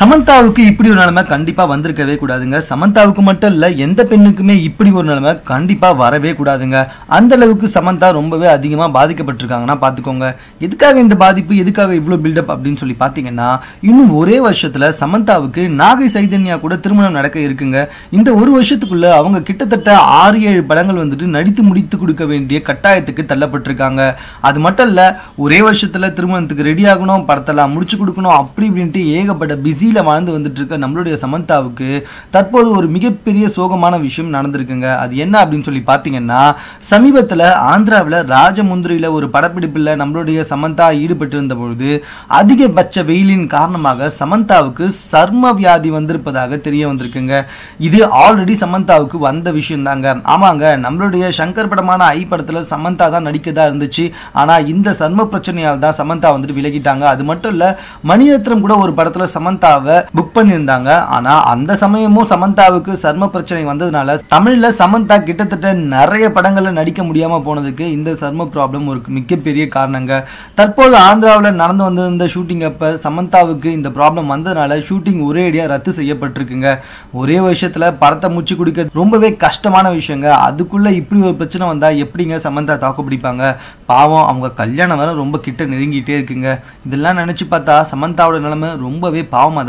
சமந்தாவுக்கு இப்படி ஒரு நிலைமை கண்டிப்பாக வந்திருக்கவே கூடாதுங்க. சமந்தாவுக்கு மட்டும் இல்லை எந்த பெண்ணுக்குமே இப்படி ஒரு நிலைமை கண்டிப்பாக வரவே கூடாதுங்க. அந்த அளவுக்கு சமந்தா ரொம்பவே அதிகமாக பாதிக்கப்பட்டிருக்காங்கன்னா பார்த்துக்கோங்க எதுக்காக இந்த பாதிப்பு? எதுக்காக இவ்வளோ பில்டப் அப்படின்னு சொல்லி பார்த்தீங்கன்னா இன்னும் ஒரே வருஷத்தில் சமந்தாவுக்கு நாகை சைதன்யா கூட திருமணம் நடக்க இருக்குங்க. இந்த ஒரு வருஷத்துக்குள்ள அவங்க கிட்டத்தட்ட ஆறு ஏழு படங்கள் வந்துட்டு நடித்து முடித்து கொடுக்க வேண்டிய கட்டாயத்துக்கு தள்ளப்பட்டிருக்காங்க. அது மட்டும் இல்லை ஒரே வருஷத்தில் திருமணத்துக்கு ரெடி ஆகணும் படத்தெல்லாம் முடிச்சு கொடுக்கணும் அப்படி இப்படின்ட்டு ஏகப்பட்ட கீழே வாழ்ந்து வந்துட்டு இருக்க நம்மளுடைய சமந்தாவுக்கு தற்போது ஒரு மிகப்பெரிய சோகமான விஷயம் நடந்திருக்குங்க. அது என்ன அப்படின்னு சொல்லி பார்த்தீங்கன்னா சமீபத்தில் ஆந்திராவில் ராஜமுந்திரியில் ஒரு படப்பிடிப்பில் நம்மளுடைய சமந்தா ஈடுபட்டிருந்த பொழுது அதிகபட்ச வெயிலின் காரணமாக சமந்தாவுக்கு சர்ம வியாதி வந்திருப்பதாக தெரிய வந்திருக்குங்க. இது ஆல்ரெடி சமந்தாவுக்கு வந்த விஷயம் தாங்க ஆமாங்க நம்மளுடைய சங்கர் படமான ஐ படத்தில் சமந்தா தான் நடிக்கதா இருந்துச்சு. ஆனால் இந்த சர்ம பிரச்சனையால் தான் சமந்தா வந்துட்டு விலகிட்டாங்க. அது மட்டும் இல்லை மணிரத்னம் கூட ஒரு படத்தில் சமந்தா சமந்தாவை புக் பண்ணியிருந்தாங்க. ஆனால் அந்த சமயமும் சமந்தாவுக்கு சர்ம பிரச்சனை வந்ததுனால தமிழில் சமந்தா கிட்டத்தட்ட நிறைய படங்களில் நடிக்க முடியாமல் போனதுக்கு இந்த சர்ம ப்ராப்ளம் ஒரு மிகப்பெரிய காரணங்க. தற்போது ஆந்திராவில் நடந்து வந்திருந்த ஷூட்டிங் அப்போ சமந்தாவுக்கு இந்த ப்ராப்ளம் வந்ததுனால ஷூட்டிங் ஒரே அடியாக ரத்து செய்யப்பட்டிருக்குங்க. ஒரே வருஷத்துல படத்தை முச்சு குடிக்க ரொம்பவே கஷ்டமான விஷயங்க. அதுக்குள்ள இப்படி ஒரு பிரச்சனை வந்தால் எப்படிங்க சமந்தா தாக்கு பிடிப்பாங்க? பாவம் அவங்க கல்யாணம் வர ரொம்ப கிட்ட நெருங்கிட்டே இருக்குங்க. இதெல்லாம் நினச்சி பார்த்தா சமந்தாவோட நிலைமை ரொம்பவே பாவமாக